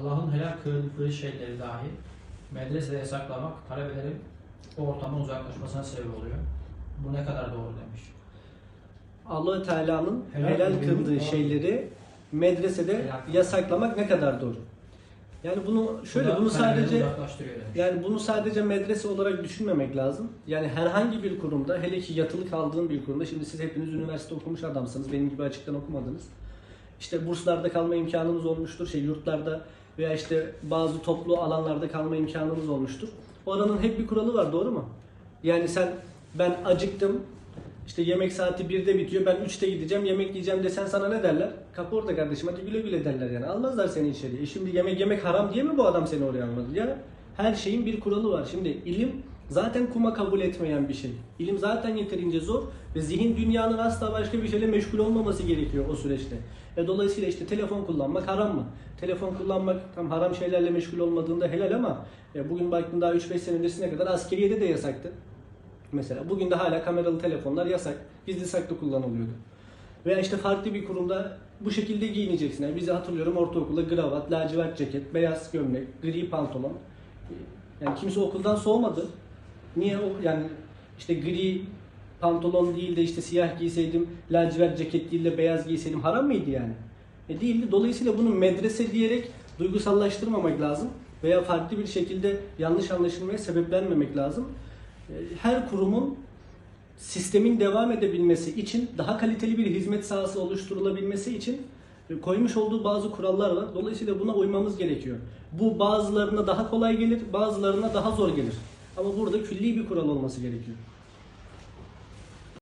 Allah'ın helal kıldığı şeyleri dahi medresede yasaklamak talebelerin o ortamdan uzaklaşmasına sebep oluyor. Bu ne kadar doğru demiş. allah Teala'nın Helal helal kıldığı doğru. şeyleri medresede Helal. yasaklamak ne kadar doğru? Yani bunu şöyle bunu sadece yani bunu sadece medrese olarak düşünmemek lazım. Yani herhangi bir kurumda hele ki yatılı kaldığın bir kurumda şimdi siz hepiniz üniversite okumuş adamsınız. Benim gibi açıktan okumadınız. İşte burslarda kalma imkanınız olmuştur. Şey yurtlarda veya işte bazı toplu alanlarda kalma imkanınız olmuştur. Oranın hep bir kuralı var doğru mu? Yani sen ben acıktım işte yemek saati 1'de bitiyor ben 3'te gideceğim yemek yiyeceğim desen sana ne derler? Kapı orada kardeşim hadi güle güle derler yani almazlar seni içeriye. E şimdi yemek yemek haram diye mi bu adam seni oraya almadı? Ya her şeyin bir kuralı var. Şimdi ilim zaten kuma kabul etmeyen bir şey. İlim zaten yeterince zor ve zihin dünyanın asla başka bir şeyle meşgul olmaması gerekiyor o süreçte. E dolayısıyla işte telefon kullanmak haram mı? Telefon kullanmak tam haram şeylerle meşgul olmadığında helal ama e, bugün baktığında daha 3-5 sene öncesine kadar askeriyede de yasaktı. Mesela bugün de hala kameralı telefonlar yasak. Gizli saklı kullanılıyordu. Veya işte farklı bir kurumda bu şekilde giyineceksin. Yani bizi hatırlıyorum ortaokulda gravat, lacivert ceket, beyaz gömlek, gri pantolon. Yani kimse okuldan soğumadı. Niye o yani işte gri pantolon değil de işte siyah giyseydim, lacivert ceket değil de beyaz giyseydim haram mıydı yani? E değildi. Dolayısıyla bunu medrese diyerek duygusallaştırmamak lazım veya farklı bir şekilde yanlış anlaşılmaya sebeplenmemek lazım. E, Her kurumun sistemin devam edebilmesi için daha kaliteli bir hizmet sahası oluşturulabilmesi için e, koymuş olduğu bazı kurallar var. Dolayısıyla buna uymamız gerekiyor. Bu bazılarına daha kolay gelir, bazılarına daha zor gelir. Ama burada külli bir kural olması gerekiyor.